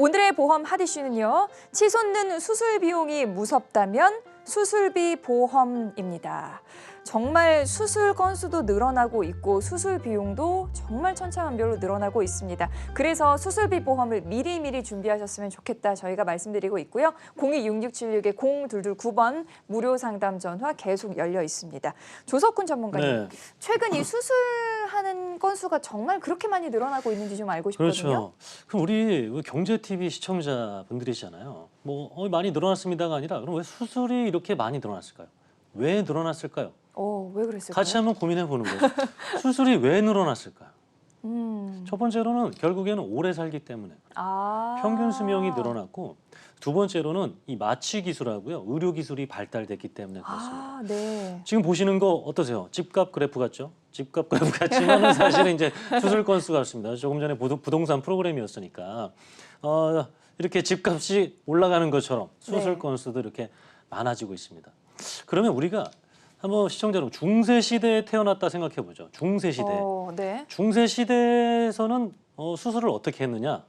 오늘의 보험 핫 이슈는요. 치솟는 수술 비용이 무섭다면 수술비 보험입니다. 정말 수술 건수도 늘어나고 있고 수술 비용도 정말 천차만별로 늘어나고 있습니다. 그래서 수술비 보험을 미리미리 준비하셨으면 좋겠다 저희가 말씀드리고 있고요. 026676의 0229번 무료 상담 전화 계속 열려 있습니다. 조석훈 전문가님, 네, 최근 이 수술하는 건수가 정말 그렇게 많이 늘어나고 있는지 좀 알고 싶거든요. 그렇죠. 그럼 우리 그 경제 TV 시청자분들이잖아요. 뭐 어, 많이 늘어났습니다가 아니라 그럼 왜 수술이 이렇게 많이 늘어났을까요? 왜 늘어났을까요? 어, 왜 그랬을까요? 같이 한번 고민해 보는 거예요. 수술이 왜 늘어났을까요? 음. 첫 번째로는 결국에는 오래 살기 때문에 아. 평균 수명이 늘어났고 두 번째로는 이 마취 기술하고요 의료 기술이 발달됐기 때문에 그렇습니다. 아, 네. 지금 보시는 거 어떠세요? 집값 그래프 같죠? 집값 그래프 같지만은 사실은 이제 수술 건수가 없습니다. 조금 전에 부동- 부동산 프로그램이었으니까 어, 이렇게 집값이 올라가는 것처럼 수술 네. 건수도 이렇게 많아지고 있습니다. 그러면 우리가 한번 시청자 여러분 중세 시대에 태어났다 생각해 보죠. 중세 시대. 어, 네. 중세 시대에서는 어, 수술을 어떻게 했느냐?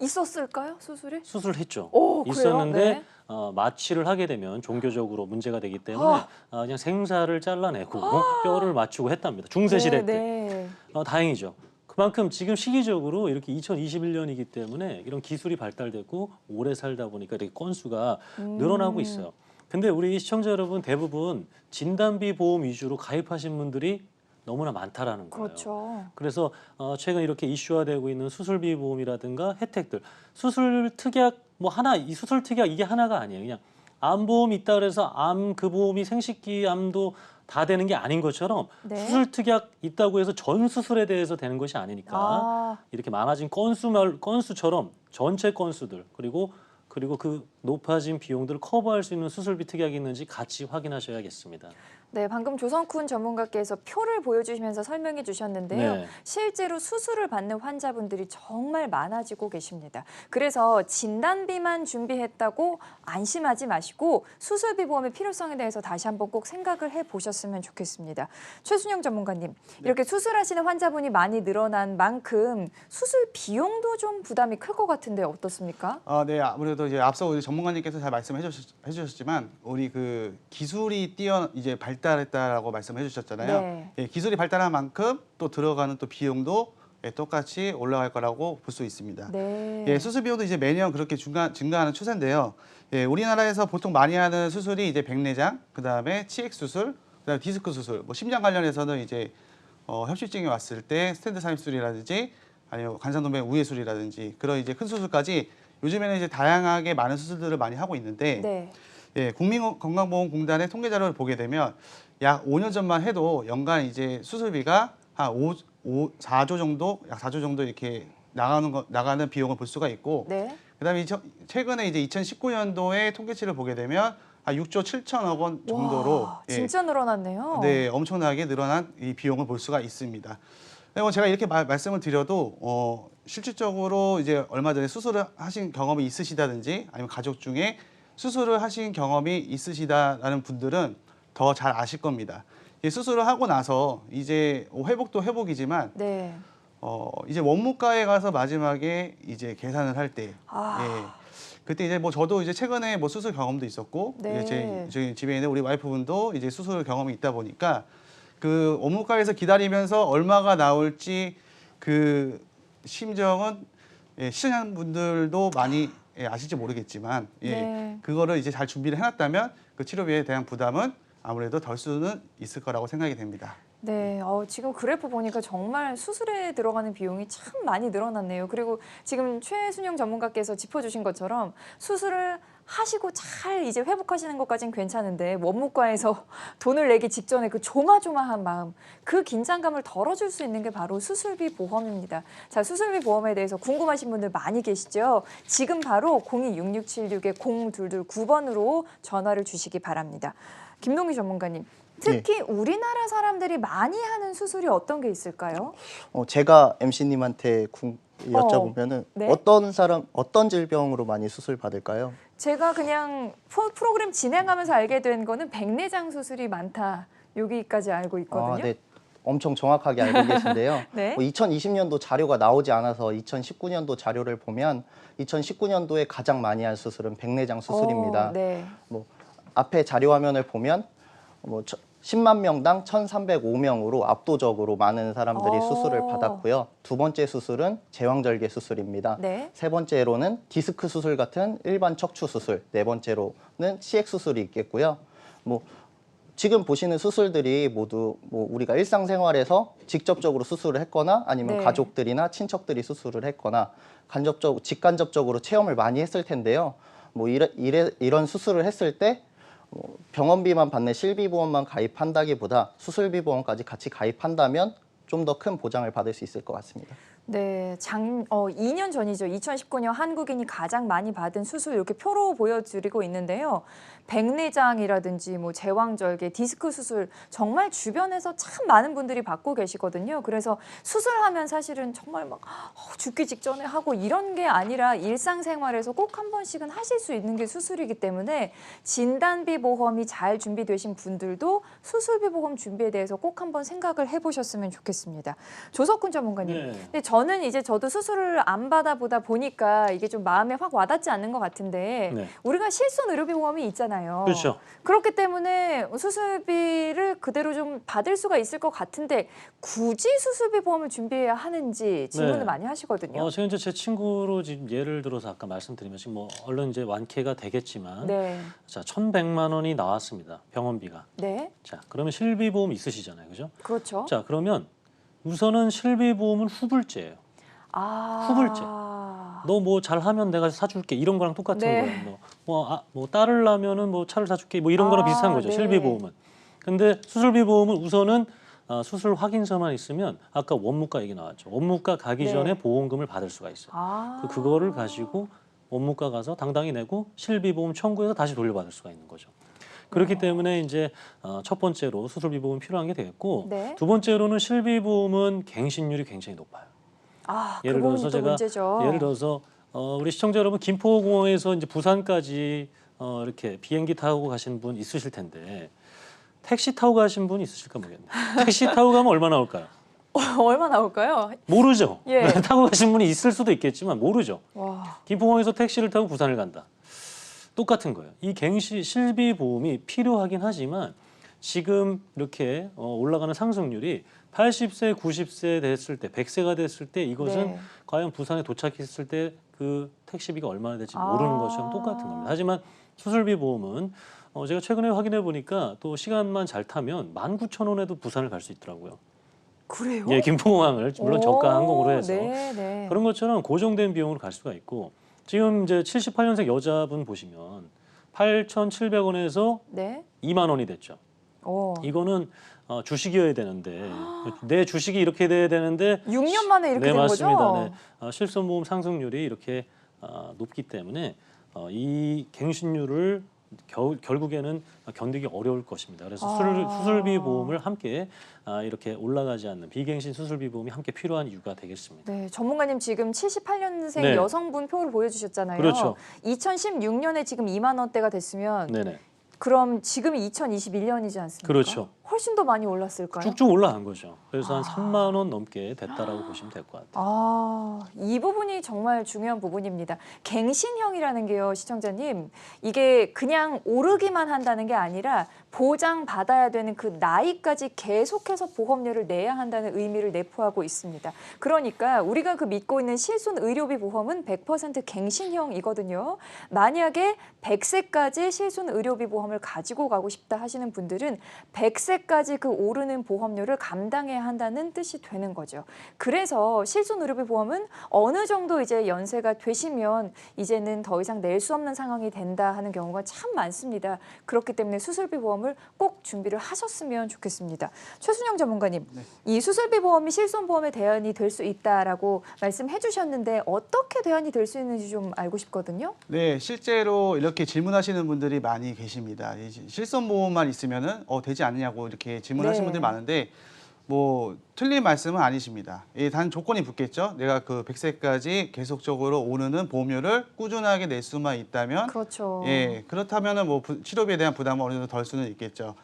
있었을까요, 수술이? 수술을 했죠. 오? 있었는데 네. 어, 마취를 하게 되면 종교적으로 문제가 되기 때문에 아. 어, 그냥 생사를 잘라내고 뼈를 맞추고 했답니다. 중세 시대 네, 때. 네. 어, 다행이죠. 그만큼 지금 시기적으로 이렇게 2021년이기 때문에 이런 기술이 발달됐고 오래 살다 보니까 이렇게 건수가 음. 늘어나고 있어요. 근데 우리 시청자 여러분 대부분 진단비 보험 위주로 가입하신 분들이 너무나 많다라는 거예요. 그렇죠. 그래서 어, 최근 이렇게 이슈화되고 있는 수술비 보험이라든가 혜택들, 수술 특약 뭐 하나 이 수술 특약 이게 하나가 아니에요. 그냥 암 보험 있다 그래서 암 그 보험이 생식기 암도 다 되는 게 아닌 것처럼 네. 수술 특약 있다고 해서 전 수술에 대해서 되는 것이 아니니까 아, 이렇게 많아진 건수 말 건수처럼 전체 건수들 그리고 그리고 그 높아진 비용들을 커버할 수 있는 수술비 특약이 있는지 같이 확인하셔야겠습니다. 네, 방금 조성쿤 전문가께서 표를 보여주시면서 설명해 주셨는데요. 네. 실제로 수술을 받는 환자분들이 정말 많아지고 계십니다. 그래서 진단비만 준비했다고 안심하지 마시고 수술비 보험의 필요성에 대해서 다시 한번 꼭 생각을 해 보셨으면 좋겠습니다. 최순영 전문가님, 이렇게 수술하시는 환자분이 많이 늘어난 만큼 수술 비용도 좀 부담이 클 것 같은데 어떻습니까? 아, 네, 아무래도 이제 앞서 우리 전문가님께서 잘 말씀해 주셨, 해주셨지만 우리 그 기술이 뛰어 이제 발 달했다라고 말씀해 주셨잖아요. 네. 예, 기술이 발달한 만큼 또 들어가는 또 비용도 예, 똑같이 올라갈 거라고 볼 수 있습니다. 네. 예, 수술 비용도 이제 매년 그렇게 증가, 증가하는 추세인데요. 예, 우리나라에서 보통 많이 하는 수술이 이제 백내장, 그 다음에 치액 수술, 그 다음에 디스크 수술, 뭐 심장 관련해서는 이제 어, 협심증이 왔을 때 스탠드 사입술이라든지 아니면 관상동맥 우회술이라든지 그런 이제 큰 수술까지 요즘에는 이제 다양하게 많은 수술들을 많이 하고 있는데 네. 예, 국민건강보험공단의 통계 자료를 보게 되면 약 5년 전만 해도 연간 이제 수술비가 한 5, 5 4조 정도, 약 4조 정도 이렇게 나가는 거, 나가는 비용을 볼 수가 있고 네. 그다음에 이제 최근에 이제 2019년도에 통계치를 보게 되면 한 6조 7천억 원 정도로 와, 예, 진짜 늘어났네요. 네, 엄청나게 늘어난 이 비용을 볼 수가 있습니다. 그리고 제가 이렇게 말, 말씀을 드려도 어, 실질적으로 이제 얼마 전에 수술을 하신 경험이 있으시다든지 아니면 가족 중에 수술을 하신 경험이 있으시다라는 분들은 더 잘 아실 겁니다. 이 수술을 하고 나서 이제 회복도 회복이지만 네. 어, 이제 원무과에 가서 마지막에 이제 계산을 할 때, 아. 예. 그때 이제 뭐 저도 이제 최근에 뭐 수술 경험도 있었고, 네. 이제 제 저희 집에 있는 우리 와이프분도 이제 수술 경험이 있다 보니까 그 원무과에서 기다리면서 얼마가 나올지 그 심정은 예, 시청자분들도 많이 예, 아실지 모르겠지만, 예, 네. 그거를 이제 잘 준비를 해놨다면 그 치료비에 대한 부담은 아무래도 덜 수는 있을 거라고 생각이 됩니다. 네, 어, 지금 그래프 보니까 정말 수술에 들어가는 비용이 참 많이 늘어났네요. 그리고 지금 최순영 전문가께서 짚어주신 것처럼 수술을 하시고 잘 이제 회복하시는 것까진 괜찮은데 원무과에서 돈을 내기 직전에 그 조마조마한 마음, 그 긴장감을 덜어줄 수 있는 게 바로 수술비 보험입니다. 자, 수술비 보험에 대해서 궁금하신 분들 많이 계시죠? 지금 바로 026676의 0229번으로 전화를 주시기 바랍니다. 김동희 전문가님, 특히 우리나라 사람들이 많이 하는 수술이 어떤 게 있을까요? 어, 제가 MC님한테 여쭤보면은 네. 어, 떤 사람 어떤 질병으로 많이 수술 받을까요? 제가 그냥 프로- 프로그램 진행하면서 알게 된 거는 백내장 수술이 많다. 여기까지 알고 있거든요. 아, 네. 엄청 정확하게 알고 계신데요. 네. 뭐 2020년도 자료가 나오지 않아서 2019년도 자료를 보면 2019년도에 가장 많이 한 수술은 백내장 수술입니다. 어, 네. 뭐 앞에 자료 화면을 보면 뭐 저- 10만 명당 1,305명으로 압도적으로 많은 사람들이 어. 수술을 받았고요. 두 번째 수술은 제왕절개 수술입니다. 네. 세 번째로는 디스크 수술 같은 일반 척추 수술, 네 번째로는 CX 수술이 있겠고요. 뭐 지금 보시는 수술들이 모두 뭐 우리가 일상생활에서 직접적으로 수술을 했거나 아니면 네. 가족들이나 친척들이 수술을 했거나 간접적 직간접적으로 체험을 많이 했을 텐데요. 뭐 이래, 이래, 이런 수술을 했을 때뭐 병원비만 받는 실비보험만 가입한다기보다 수술비 보험까지 같이 가입한다면 좀 더 큰 보장을 받을 수 있을 것 같습니다. 네, 장, 어, 2년 전이죠. 2019년 한국인이 가장 많이 받은 수술 이렇게 표로 보여드리고 있는데요. 백내장이라든지 뭐 제왕절개, 디스크 수술 정말 주변에서 참 많은 분들이 받고 계시거든요. 그래서 수술하면 사실은 정말 막 어, 죽기 직전에 하고 이런 게 아니라 일상생활에서 꼭 한 번씩은 하실 수 있는 게 수술이기 때문에 진단비 보험이 잘 준비되신 분들도 수술비 보험 준비에 대해서 꼭 한번 생각을 해보셨으면 좋겠습니다. 조석훈 전문가님. 네. 근데 저는 이제 저도 수술을 안 받아보다 보니까 이게 좀 마음에 확 와닿지 않는 것 같은데 네. 우리가 실손 의료비 보험이 있잖아요. 그렇죠. 그렇기 때문에 수술비를 그대로 좀 받을 수가 있을 것 같은데 굳이 수술비 보험을 준비해야 하는지 질문을 네. 많이 하시거든요. 어, 제가 이제 제 친구로 지금 예를 들어서 아까 말씀드리면 지금 뭐 얼른 이제 완쾌가 되겠지만 네, 자, 1,100만 원이 나왔습니다. 병원비가. 네, 자, 그러면 실비보험 있으시잖아요. 그죠? 그렇죠. 자, 그러면 우선은 실비보험은 후불제예요. 아, 후불제. 너 뭐 잘하면 내가 사줄게 이런 거랑 똑같은 네. 거예요. 뭐, 뭐, 아, 뭐 딸을 낳으면은 뭐 차를 사줄게 뭐 이런 거랑 아, 비슷한 거죠. 네. 실비보험은. 근데 수술비 보험은 우선은 아, 수술 확인서만 있으면 아까 원무과 얘기 나왔죠. 원무과 가기 네. 전에 보험금을 받을 수가 있어요. 아, 그 그거를 가지고 원무과 가서 당당히 내고 실비보험 청구해서 다시 돌려받을 수가 있는 거죠. 그렇기 때문에 이제 어, 첫 번째로 수술비 보험 필요한 게 되겠고 네. 두 번째로는 실비 보험은 갱신율이 굉장히 높아요. 아, 예를 그 들어서 또 제가 문제죠. 예를 들어서 어, 우리 시청자 여러분 김포공항에서 이제 부산까지 어, 이렇게 비행기 타고 가신 분 있으실 텐데 택시 타고 가신 분 있으실까 모르겠네요. 택시 타고 가면 얼마 나올까요? 얼마 나올까요? 모르죠. 예. 타고 가신 분이 있을 수도 있겠지만 모르죠. 와, 김포공항에서 택시를 타고 부산을 간다. 똑같은 거예요. 이 갱시 실비 보험이 필요하긴 하지만 지금 이렇게 어, 올라가는 상승률이 80세, 90세 됐을 때, 100세가 됐을 때 이것은 네. 과연 부산에 도착했을 때 그 택시비가 얼마나 될지 아. 모르는 것처럼 똑같은 겁니다. 하지만 수술비 보험은 어, 제가 최근에 확인해 보니까 또 시간만 잘 타면 19,000원에도 부산을 갈 수 있더라고요. 그래요? 예, 김포공항을 물론 저가 항공으로 해서 네, 네. 그런 것처럼 고정된 비용으로 갈 수가 있고 지금 이제 78년생 여자분 보시면 8,700원에서 네. 2만 원이 됐죠. 오. 이거는 어, 주식이어야 되는데 내 주식이 이렇게 돼야 되는데 6년 만에 이렇게 네, 된 맞습니다. 거죠? 네. 어, 실손보험 상승률이 이렇게 어, 높기 때문에 어, 이 갱신율을 겨, 결국에는 견디기 어려울 것입니다. 그래서 아. 수술, 수술 비 보험을 함께 아, 이렇게 올라가지 않는 비갱신 수술비 보험이 함께 필요한 이유가 되겠습니다. 네, 전문가님 지금 78년생 네. 여성분 표를 보여주셨잖아요. 그렇죠. 2016년에 지금 2만 원대가 됐으면 네네. 그럼 지금이 2021년이지 않습니까? 그렇죠. 훨씬 더 많이 올랐을까요? 쭉쭉 올라간 거죠. 그래서 아. 한 3만 원 넘게 됐다라고 보시면 될 것 같아요. 아, 이 부분이 정말 중요한 부분입니다. 갱신형이라는 게요, 시청자님. 이게 그냥 오르기만 한다는 게 아니라 보장받아야 되는 그 나이까지 계속해서 보험료를 내야 한다는 의미를 내포하고 있습니다. 그러니까 우리가 그 믿고 있는 실손 의료비 보험은 100% 갱신형이거든요. 만약에 100세까지 실손 의료비 보험을 가지고 가고 싶다 하시는 분들은 100세 까지 그 오르는 보험료를 감당해야 한다는 뜻이 되는 거죠. 그래서 실손 의료비 보험은 어느 정도 이제 연세가 되시면 이제는 더 이상 낼 수 없는 상황이 된다 하는 경우가 참 많습니다. 그렇기 때문에 수술비 보험을 꼭 준비를 하셨으면 좋겠습니다. 최순영 전문가님, 이 수술비 보험이 실손 보험의 대안이 될 수 있다라고 말씀해 주셨는데 어떻게 대안이 될 수 있는지 좀 알고 싶거든요. 네, 실제로 이렇게 질문하시는 분들이 많이 계십니다. 이 실손보험만 있으면은 어 되지 않느냐고 이렇게 질문하시는 네. 분들이 많은데 뭐 틀린 말씀은 아니십니다. 예, 단 조건이 붙겠죠. 내가 그 100세까지 계속적으로 오르는 보험료를 꾸준하게 낼 수만 있다면 그렇죠. 예, 그렇다면은 뭐 부- 치료비에 대한 부담은 어느 정도 덜 수는 있겠죠.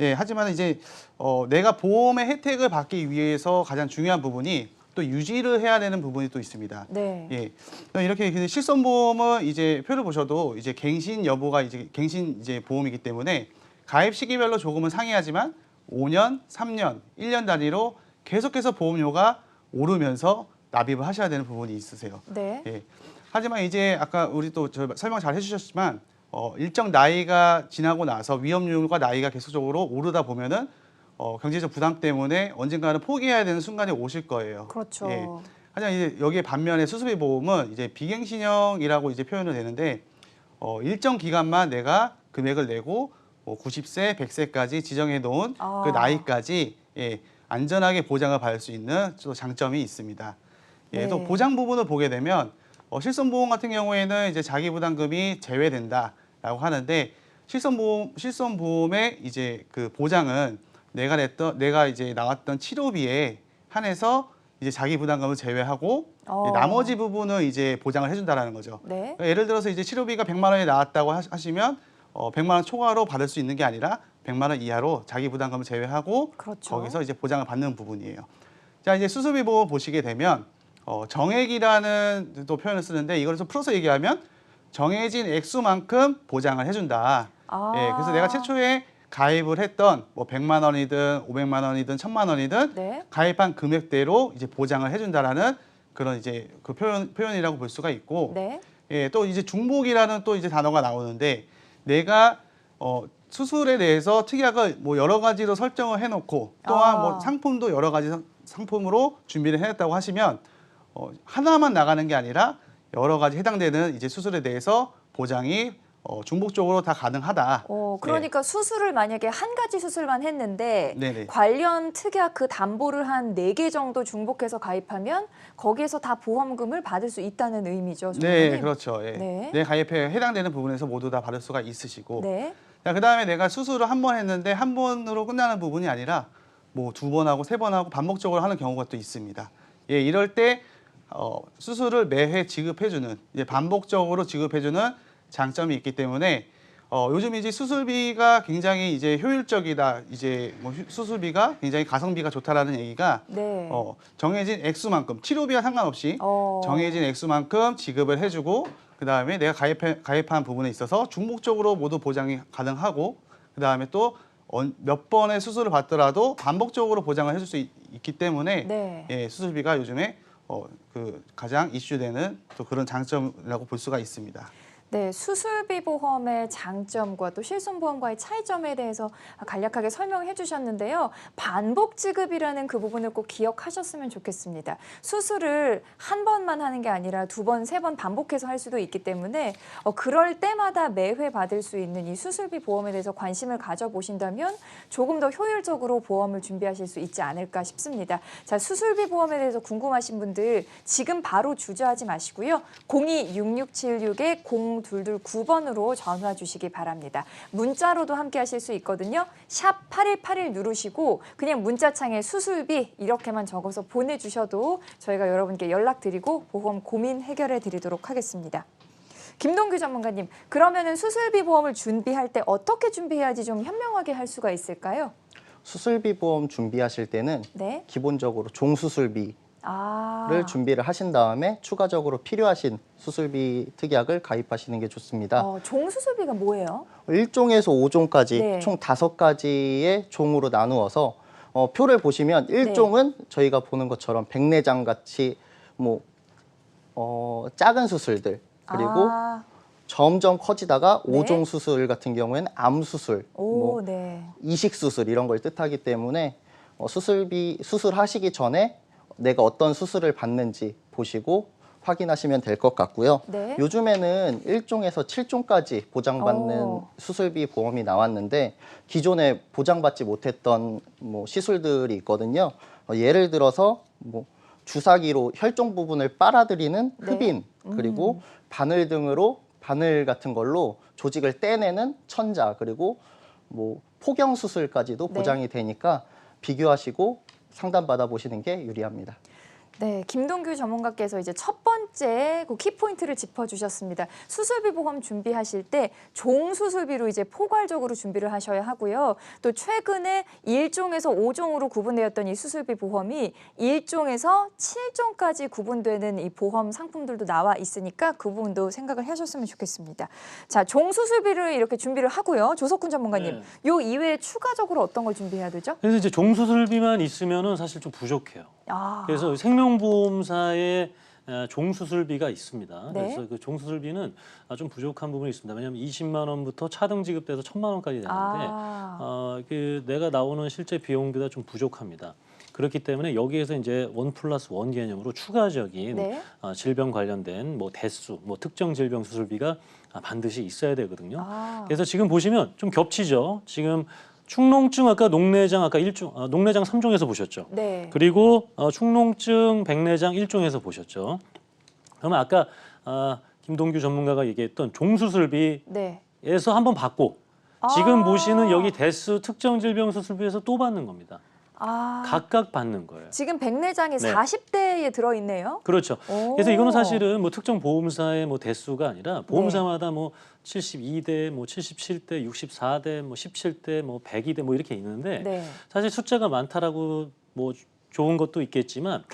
예, 하지만 이제 어, 내가 보험의 혜택을 받기 위해서 가장 중요한 부분이 또 유지를 해야 되는 부분이 또 있습니다. 네. 예. 이렇게 실손보험은 이제 표를 보셔도 이제 갱신 여부가 이제 갱신 이제 보험이기 때문에 가입 시기별로 조금은 상이하지만 5년, 3년, 1년 단위로 계속해서 보험료가 오르면서 납입을 하셔야 되는 부분이 있으세요. 네. 예. 하지만 이제 아까 우리 또저 설명 잘 해주셨지만 어, 일정 나이가 지나고 나서 위험률과 나이가 계속적으로 오르다 보면은 어, 경제적 부담 때문에 언젠가는 포기해야 되는 순간이 오실 거예요. 그렇죠. 예. 하지만 이제 여기에 반면에 수수비 보험은 이제 비갱신형이라고 이제 표현을 되는데 어, 일정 기간만 내가 금액을 내고 뭐 90세, 100세까지 지정해 놓은 아. 그 나이까지 예, 안전하게 보장을 받을 수 있는 또 장점이 있습니다. 예, 또 네. 보장 부분을 보게 되면 어, 실손보험 같은 경우에는 이제 자기 부담금이 제외된다라고 하는데 실손보험 실손보험의 이제 그 보장은 내가 냈던 내가 이제 나왔던 치료비에 한해서 이제 자기 부담금을 제외하고 어. 나머지 부분은 이제 보장을 해준다라는 거죠. 네. 그러니까 예를 들어서 이제 치료비가 100만 원이 나왔다고 하- 하시면 어, 100만 원 초과로 받을 수 있는 게 아니라 100만 원 이하로 자기 부담금을 제외하고 그렇죠. 거기서 이제 보장을 받는 부분이에요. 자 이제 수수비 보험 보시게 되면 어, 정액이라는 또 표현을 쓰는데 이걸 좀 풀어서 얘기하면 정해진 액수만큼 보장을 해준다. 아. 예, 그래서 내가 최초에 가입을 했던 뭐 100만 원이든 500만 원이든 1000만 원이든 네. 가입한 금액대로 이제 보장을 해준다라는 그런 이제 그 표현 표현이라고 볼 수가 있고 네. 예, 또 이제 중복이라는 또 이제 단어가 나오는데 내가 어, 수술에 대해서 특약을 뭐 여러 가지로 설정을 해놓고 또한 아. 뭐 상품도 여러 가지 상- 상품으로 준비를 해냈다고 하시면 어, 하나만 나가는 게 아니라 여러 가지 해당되는 이제 수술에 대해서 보장이 어, 중복적으로 다 가능하다. 어, 그러니까 수술을 만약에 한 가지 수술만 했는데 네네. 관련 특약 그 담보를 한 네 개 정도 중복해서 가입하면 거기에서 다 보험금을 받을 수 있다는 의미죠. 네, 전문가님? 그렇죠. 예. 네. 내 가입에 해당되는 부분에서 모두 다 받을 수가 있으시고 네. 자, 그다음에 내가 수술을 한 번 했는데 한 번으로 끝나는 부분이 아니라 뭐 두 번 하고 세 번 하고 반복적으로 하는 경우가 또 있습니다. 예, 이럴 때 어, 수술을 매회 지급해주는 반복적으로 지급해주는 장점이 있기 때문에 어, 요즘 이제 수술비가 굉장히 이제 효율적이다. 이제 뭐 휴- 수술비가 굉장히 가성비가 좋다라는 얘기가 네. 어, 정해진 액수만큼 치료비와 상관없이 어. 정해진 액수만큼 지급을 해주고 그 다음에 내가 가입해, 가입한 부분에 있어서 중복적으로 모두 보장이 가능하고 그 다음에 또 몇 번의 수술을 받더라도 반복적으로 보장을 해줄 수 있, 기 때문에 네. 예, 수술비가 요즘에 어, 그 가장 이슈되는 또 그런 장점이라고 볼 수가 있습니다. 네, 수술비 보험의 장점과 또 실손보험과의 차이점에 대해서 간략하게 설명해 주셨는데요. 반복 지급이라는 그 부분을 꼭 기억하셨으면 좋겠습니다. 수술을 한 번만 하는 게 아니라 두 번, 세 번 반복해서 할 수도 있기 때문에 어, 그럴 때마다 매회 받을 수 있는 이 수술비 보험에 대해서 관심을 가져보신다면 조금 더 효율적으로 보험을 준비하실 수 있지 않을까 싶습니다. 자, 수술비 보험에 대해서 궁금하신 분들 지금 바로 주저하지 마시고요. 026676에 0222번으로 전화 주시기 바랍니다. 문자로도 함께 하실 수 있거든요. 샵 8181 누르시고 그냥 문자창에 수술비 이렇게만 적어서 보내주셔도 저희가 여러분께 연락드리고 보험 고민 해결해 드리도록 하겠습니다. 김동규 전문가님, 그러면은 수술비 보험을 준비할 때 어떻게 준비해야지 좀 현명하게 할 수가 있을까요? 수술비 보험 준비하실 때는 네. 기본적으로 종수술비를 아. 준비를 하신 다음에 추가적으로 필요하신 수술비 특약을 가입하시는 게 좋습니다. 어, 종 수술비가 뭐예요? 1종에서 5종까지 네. 총 다섯 가지의 종으로 나누어서 어, 표를 보시면 1종은 저희가 보는 것처럼 백내장 같이 뭐 어, 작은 수술들 그리고 아, 점점 커지다가 네. 오 5종 수술 같은 경우에는 암 수술, 오, 뭐 네. 이식 수술 이런 걸 뜻하기 때문에 어, 수술비 수술하시기 전에 내가 어떤 수술을 받는지 보시고 확인하시면 될 것 같고요. 네. 요즘에는 1종에서 7종까지 보장받는 오. 수술비 보험이 나왔는데 기존에 보장받지 못했던 뭐 시술들이 있거든요. 어, 예를 들어서 뭐 주사기로 혈종 부분을 빨아들이는 네. 흡인 그리고 바늘 등으로 바늘 같은 걸로 조직을 떼내는 천자 그리고 뭐 포경 수술까지도 네. 보장이 되니까 비교하시고 상담 받아 보시는 게 유리합니다. 네, 김동규 전문가께서 이제 첫 번째 그 키포인트를 짚어주셨습니다. 수술비 보험 준비하실 때 종수술비로 이제 포괄적으로 준비를 하셔야 하고요. 또 최근에 1종에서 5종으로 구분되었던 이 수술비 보험이 1종에서 7종까지 구분되는 이 보험 상품들도 나와 있으니까 그 부분도 생각을 하셨으면 좋겠습니다. 자, 종수술비를 이렇게 준비를 하고요. 조석훈 전문가님, 네. 요 이외에 추가적으로 어떤 걸 준비해야 되죠? 그래서 이제 종수술비만 있으면은 사실 좀 부족해요. 아, 그래서 생명보험사에 에, 종수술비가 있습니다. 네. 그래서 그 종수술비는 아, 좀 부족한 부분이 있습니다. 왜냐하면 20만 원부터 차등 지급돼서 1천만 원까지 되는데 아. 어, 그 내가 나오는 실제 비용보다 좀 부족합니다. 그렇기 때문에 여기에서 이제 원 플러스 원 개념으로 추가적인 네. 어, 질병 관련된 뭐 대수, 뭐 특정 질병 수술비가 아, 반드시 있어야 되거든요. 아. 그래서 지금 보시면 좀 겹치죠. 지금 축농증 아까 녹내장 아까 일종 어, 녹내장 삼종에서 보셨죠. 네. 그리고 어, 축농증 백내장 일종에서 보셨죠. 그러면 아까 아, 김동규 전문가가 얘기했던 종수술비에서 네. 한번 받고 지금 아. 보시는 여기 대수 특정 질병 수술비에서 또 받는 겁니다. 아. 각각 받는 거예요. 지금 백내장이 네. 40대에 들어 있네요. 그렇죠. 그래서 이거는 사실은 뭐 특정 보험사의 뭐 대수가 아니라 보험사마다 뭐 72대, 뭐 77대, 64대, 뭐 17대, 뭐 102대 뭐 이렇게 있는데 네. 사실 숫자가 많다라고 뭐 좋은 것도 있겠지만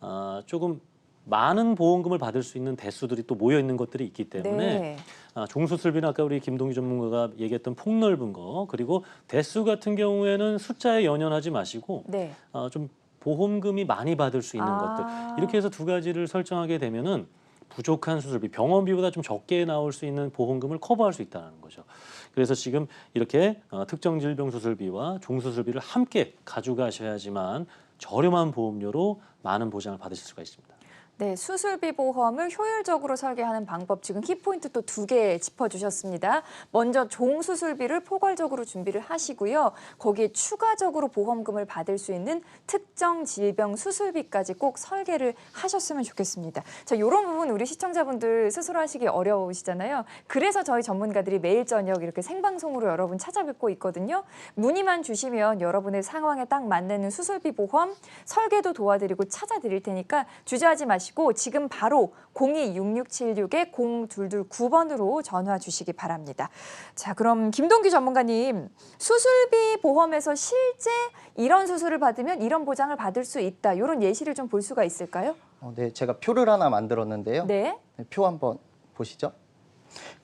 아, 조금 많은 보험금을 받을 수 있는 대수들이 또 모여 있는 것들이 있기 때문에 네. 아, 종수술비는 아까 우리 김동기 전문가가 얘기했던 폭넓은 거 그리고 대수 같은 경우에는 숫자에 연연하지 마시고 네. 어, 좀 보험금이 많이 받을 수 있는 아. 것들 이렇게 해서 두 가지를 설정하게 되면은 부족한 수술비 병원비보다 좀 적게 나올 수 있는 보험금을 커버할 수 있다는 거죠. 그래서 지금 이렇게 어, 특정 질병 수술비와 종수술비를 함께 가져가셔야지만 저렴한 보험료로 많은 보장을 받으실 수가 있습니다. 네, 수술비 보험을 효율적으로 설계하는 방법 지금 키포인트 또 두 개 짚어주셨습니다. 먼저 종수술비를 포괄적으로 준비를 하시고요. 거기에 추가적으로 보험금을 받을 수 있는 특정 질병 수술비까지 꼭 설계를 하셨으면 좋겠습니다. 자, 이런 부분 우리 시청자분들 스스로 하시기 어려우시잖아요. 그래서 저희 전문가들이 매일 저녁 이렇게 생방송으로 여러분 찾아뵙고 있거든요. 문의만 주시면 여러분의 상황에 딱 맞는 수술비 보험 설계도 도와드리고 찾아드릴 테니까 주저하지 마시고 지금 바로 026676에 0229번으로 전화 주시기 바랍니다. 자, 그럼 김동규 전문가님, 수술비 보험에서 실제 이런 수술을 받으면 이런 보장을 받을 수 있다. 이런 예시를 좀 볼 수가 있을까요? 어, 네, 제가 표를 하나 만들었는데요. 네. 네, 표 한번 보시죠.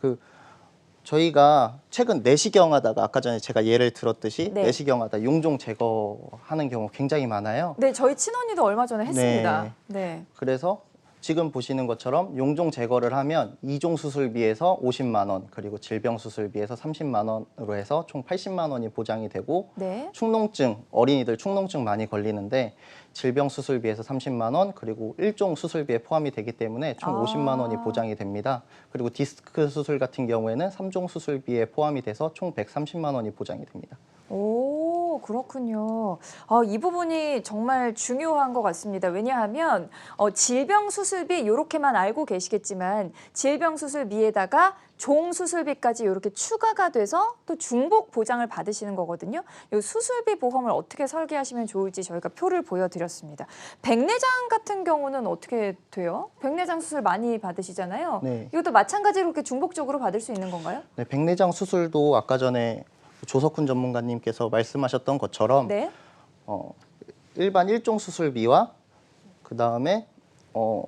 그 저희가 최근 내시경 하다가 아까 전에 제가 예를 들었듯이 네. 내시경 하다 용종 제거하는 경우 굉장히 많아요. 네, 저희 친언니도 얼마 전에 했습니다. 네. 그래서 지금 보시는 것처럼 용종 제거를 하면 이종 수술비에서 50만 원 그리고 질병 수술비에서 30만 원으로 해서 총 80만 원이 보장이 되고 네. 축농증 어린이들 축농증 많이 걸리는데 질병 수술비에서 30만 원 그리고 일종 수술비에 포함이 되기 때문에 총 아. 50만 원이 보장이 됩니다. 그리고 디스크 수술 같은 경우에는 3종 수술비에 포함이 돼서 총 130만 원이 보장이 됩니다. 오, 그렇군요. 아, 이 부분이 정말 중요한 것 같습니다. 왜냐하면 어, 질병 수술비 이렇게만 알고 계시겠지만 질병 수술비에다가 종 수술비까지 이렇게 추가가 돼서 또 중복 보장을 받으시는 거거든요. 이 수술비 보험을 어떻게 설계하시면 좋을지 저희가 표를 보여드렸습니다. 백내장 같은 경우는 어떻게 돼요? 백내장 수술 많이 받으시잖아요. 네. 이것도 마찬가지로 이렇게 중복적으로 받을 수 있는 건가요? 네, 백내장 수술도 아까 전에 조석훈 전문가님께서 말씀하셨던 것처럼 네. 어, 일반 일종 수술비와 그 다음에 어,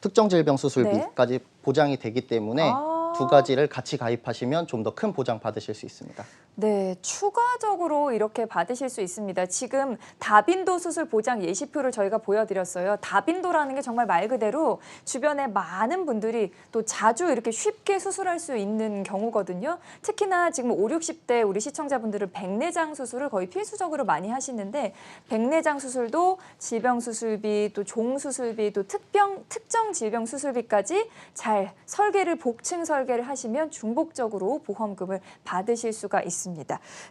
특정 질병 수술비까지 보장이 되기 때문에 네. 아. 두 가지를 같이 가입하시면 좀 더 큰 보장 받으실 수 있습니다. 네, 추가적으로 이렇게 받으실 수 있습니다. 지금 다빈도 수술 보장 예시표를 저희가 보여드렸어요. 다빈도라는 게 정말 말 그대로 주변에 많은 분들이 또 자주 이렇게 쉽게 수술할 수 있는 경우거든요. 특히나 지금 5, 60대 우리 시청자분들은 백내장 수술을 거의 필수적으로 많이 하시는데 백내장 수술도 질병 수술비 또 종 수술비 또 특병 특정 질병 수술비까지 잘 설계를 복층 설계를 하시면 중복적으로 보험금을 받으실 수가 있습니다.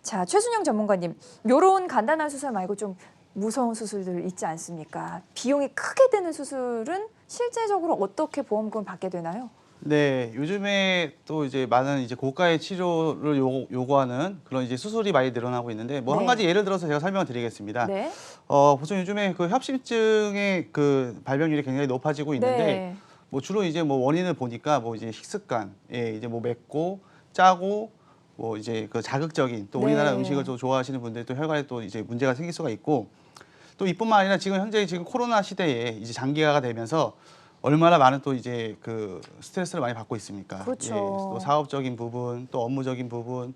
자, 최순영 전문가님, 요런 간단한 수술 말고 좀 무서운 수술들 있지 않습니까? 비용이 크게 드는 수술은 실제적으로 어떻게 보험금을 받게 되나요? 네, 요즘에 또 이제 많은 이제 고가의 치료를 요, 요구하는 그런 이제 수술이 많이 늘어나고 있는데 뭐 한 네. 가지 예를 들어서 제가 설명을 드리겠습니다. 네. 어, 보통 요즘에 그 협심증의 그 발병률이 굉장히 높아지고 있는데 네. 뭐 주로 이제 뭐 원인을 보니까 뭐 이제 식습관, 예, 이제 뭐 맵고 짜고 뭐 이제 그 자극적인 또 우리나라 네. 음식을 또 좋아하시는 분들 또 혈관에 또 이제 문제가 생길 수가 있고 또 이뿐만 아니라 지금 현재 지금 코로나 시대에 이제 장기화가 되면서 얼마나 많은 또 이제 그 스트레스를 많이 받고 있습니까? 그렇죠. 예, 또 사업적인 부분, 또 업무적인 부분,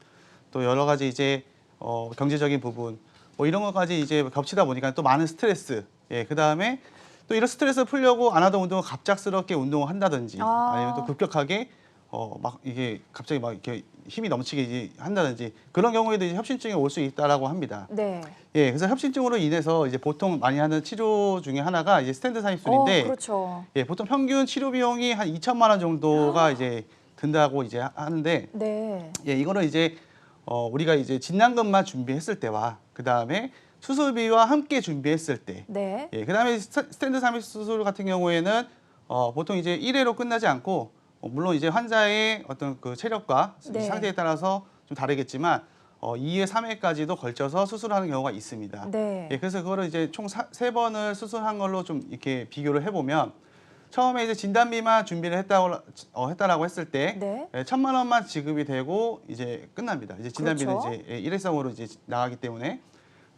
또 여러 가지 이제 어, 경제적인 부분, 뭐 이런 것까지 이제 겹치다 보니까 또 많은 스트레스. 예, 그 다음에 또 이런 스트레스를 풀려고 안 하던 운동을 갑작스럽게 운동을 한다든지 아. 아니면 또 급격하게 어 막 이게 갑자기 막 이렇게 힘이 넘치게 이제 한다든지 그런 경우에도 이제 협심증이 올 수 있다라고 합니다. 네. 예, 그래서 협심증으로 인해서 이제 보통 많이 하는 치료 중에 하나가 이제 스탠드 삽입술인데 어, 그렇죠. 예, 보통 평균 치료 비용이 한 2천만 원 정도가 이제 든다고 이제 하- 하는데 네. 예, 이거는 이제 어, 우리가 이제 진단금만 준비했을 때와 그 다음에 수술비와 함께 준비했을 때, 네. 예, 그 다음에 스탠드 삼입 수술 같은 경우에는 어, 보통 이제 1회로 끝나지 않고 어, 물론 이제 환자의 어떤 그 체력과 네. 상태에 따라서 좀 다르겠지만 어, 2회, 3회까지도 걸쳐서 수술하는 경우가 있습니다. 네. 예, 그래서 그거를 이제 총 세 번을 수술한 걸로 좀 이렇게 비교를 해보면 처음에 이제 진단비만 준비를 했다고 어, 했다라고 했을 때 네. 예, 천만 원만 지급이 되고 이제 끝납니다. 이제 진단비는 그렇죠. 이제 예, 일회성으로 이제 나가기 때문에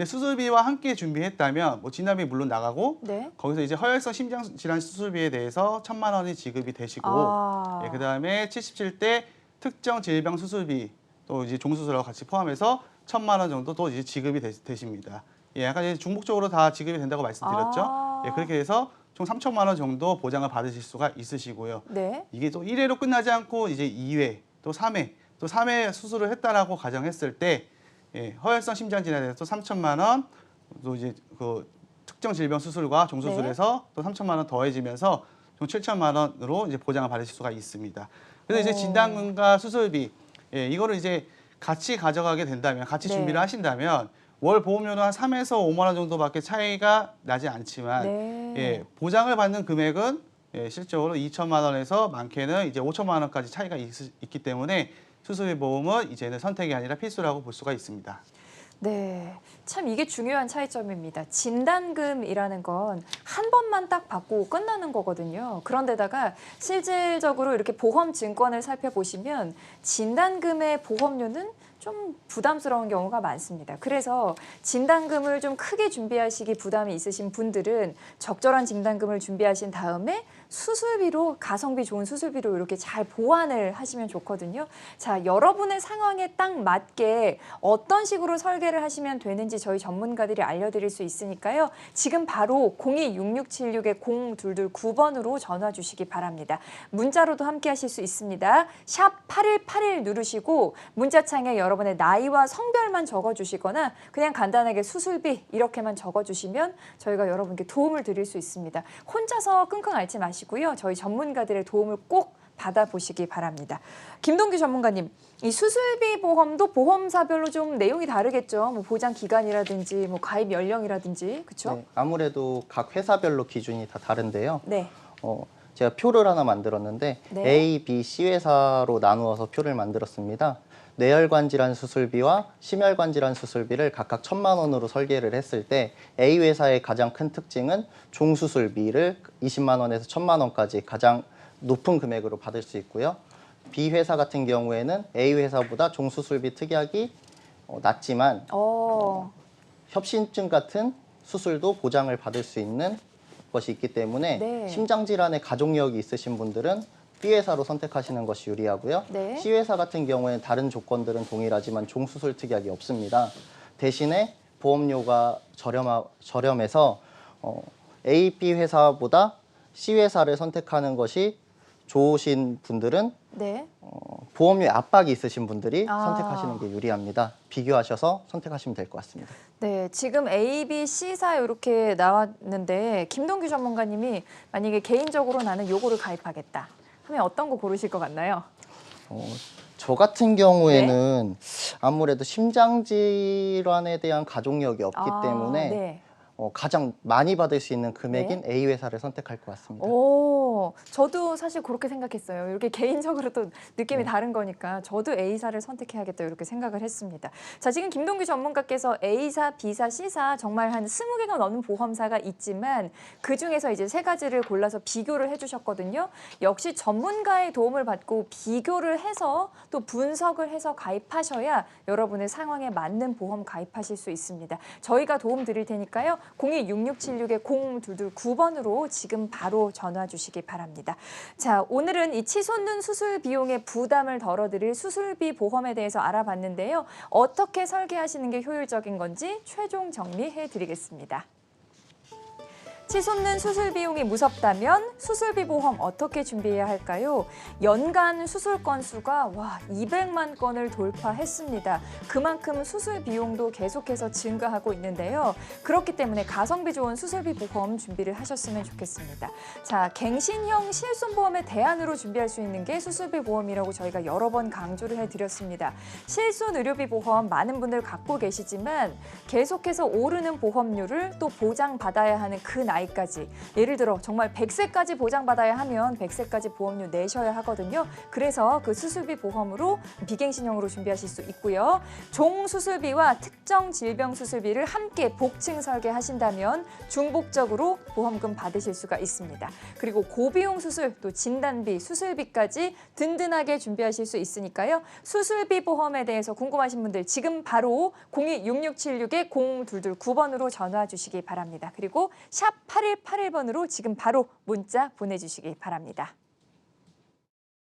수술비와 함께 준비했다면 뭐 진단비 물론 나가고 네. 거기서 이제 허혈성 심장 질환 수술비에 대해서 천만 원이 지급이 되시고 아. 예, 그다음에 77대 특정 질병 수술비 또 이제 종수술하고 같이 포함해서 천만 원 정도 또 이제 지급이 되, 십니다 예, 약간 이제 중복적으로 다 지급이 된다고 말씀드렸죠. 아. 예, 그렇게 해서 총 3천만 원 정도 보장을 받으실 수가 있으시고요. 네. 이게 또 1회로 끝나지 않고 이제 2회 또 3회 또 3회 수술을 했다라고 가정했을 때 예, 허혈성 심장 질환에 대해서 또 3천만 원, 또 이제 그 특정 질병 수술과 종수술에서 또 3천만 원 더해지면서 총 7천만 원으로 이제 보장을 받으실 수가 있습니다. 그래서 이제 오. 진단금과 수술비 예, 이거를 이제 같이 가져가게 된다면 같이 네. 준비를 하신다면 월 보험료는 한 3에서 5만 원 정도밖에 차이가 나지 않지만 네. 예, 보장을 받는 금액은 예, 실적으로 2천만 원에서 많게는 이제 5천만 원까지 차이가 있, 있기 때문에 수술비 보험은 이제는 선택이 아니라 필수라고 볼 수가 있습니다. 네. 참 이게 중요한 차이점입니다. 진단금이라는 건 한 번만 딱 받고 끝나는 거거든요. 그런데다가 실질적으로 이렇게 보험 증권을 살펴보시면 진단금의 보험료는 좀 부담스러운 경우가 많습니다. 그래서 진단금을 좀 크게 준비하시기 부담이 있으신 분들은 적절한 진단금을 준비하신 다음에 수술비로 가성비 좋은 수술비로 이렇게 잘 보완을 하시면 좋거든요. 자, 여러분의 상황에 딱 맞게 어떤 식으로 설계를 하시면 되는지 저희 전문가들이 알려드릴 수 있으니까요. 지금 바로 026676의 0222번으로 전화 주시기 바랍니다. 문자로도 함께 하실 수 있습니다. 샵 8181 누르시고 문자창에 여러분의 나이와 성별만 적어주시거나 그냥 간단하게 수술비 이렇게만 적어주시면 저희가 여러분께 도움을 드릴 수 있습니다. 혼자서 끙끙 앓지 마시고 요. 저희 전문가들의 도움을 꼭 받아보시기 바랍니다. 김동규 전문가님, 이 수술비 보험도 보험사별로 좀 내용이 다르겠죠. 뭐 보장 기간이라든지 뭐 가입 연령이라든지 그렇죠? 네, 아무래도 각 회사별로 기준이 다 다른데요. 네. 어, 제가 표를 하나 만들었는데 네. A, B, C 회사로 나누어서 표를 만들었습니다. 뇌혈관 질환 수술비와 심혈관 질환 수술비를 각각 천만 원으로 설계를 했을 때 A 회사의 가장 큰 특징은 종수술비를 20만 원에서 천만 원까지 가장 높은 금액으로 받을 수 있고요. B 회사 같은 경우에는 A 회사보다 종수술비 특약이 어, 낮지만 어. 협심증 같은 수술도 보장을 받을 수 있는 것이 있기 때문에 네. 심장 질환에 가족력이 있으신 분들은 B 회사로 선택하시는 것이 유리하고요. 네. C 회사 같은 경우에는 다른 조건들은 동일하지만 종수술 특약이 없습니다. 대신에 보험료가 저렴하, 저렴해서 어, A, B 회사보다 C 회사를 선택하는 것이 좋으신 분들은 네. 어, 보험료에 압박이 있으신 분들이 아. 선택하시는 게 유리합니다. 비교하셔서 선택하시면 될 것 같습니다. 네, 지금 A, B, C사 이렇게 나왔는데 김동규 전문가님이 만약에 개인적으로 나는 요거를 가입하겠다 하면 어떤 거 고르실 것 같나요? 어, 저 같은 경우에는 아무래도 심장 질환에 대한 가족력이 없기 아, 때문에 네. 어, 가장 많이 받을 수 있는 금액인 A 회사를 선택할 것 같습니다. 오, 어, 저도 사실 그렇게 생각했어요. 이렇게 개인적으로 또 느낌이 네. 다른 거니까 저도 A사를 선택해야겠다 이렇게 생각을 했습니다. 자, 지금 김동규 전문가께서 A사, B사, C사 정말 한 20개가 넘는 보험사가 있지만 그 중에서 이제 세 가지를 골라서 비교를 해주셨거든요. 역시 전문가의 도움을 받고 비교를 해서 또 분석을 해서 가입하셔야 여러분의 상황에 맞는 보험 가입하실 수 있습니다. 저희가 도움 드릴 테니까요. 026666-0222번으로 지금 바로 전화 주시기 바랍니다. 자, 오늘은 이 치솟는 수술 비용의 부담을 덜어드릴 수술비 보험에 대해서 알아봤는데요. 어떻게 설계하시는 게 효율적인 건지 최종 정리해 드리겠습니다. 치솟는 수술 비용이 무섭다면 수술비 보험 어떻게 준비해야 할까요? 연간 수술 건수가 와 200만 건을 돌파했습니다. 그만큼 수술 비용도 계속해서 증가하고 있는데요. 그렇기 때문에 가성비 좋은 수술비 보험 준비를 하셨으면 좋겠습니다. 자, 갱신형 실손보험의 대안으로 준비할 수 있는 게 수술비 보험이라고 저희가 여러 번 강조를 해드렸습니다. 실손 의료비 보험 많은 분들 갖고 계시지만 계속해서 오르는 보험료를 또 보장받아야 하는 그 나이 까지 예를 들어 정말 100세까지 보장받아야 하면 100세까지 보험료 내셔야 하거든요. 그래서 그 수술비 보험으로 비갱신형으로 준비하실 수 있고요. 종 수술비와 특정 질병 수술비를 함께 복층 설계하신다면 중복적으로 보험금 받으실 수가 있습니다. 그리고 고비용 수술 또 진단비, 수술비까지 든든하게 준비하실 수 있으니까요. 수술비 보험에 대해서 궁금하신 분들 지금 바로 026666-0222번으로 전화 주시기 바랍니다. 그리고 샵 8181번으로 지금 바로 문자 보내주시기 바랍니다.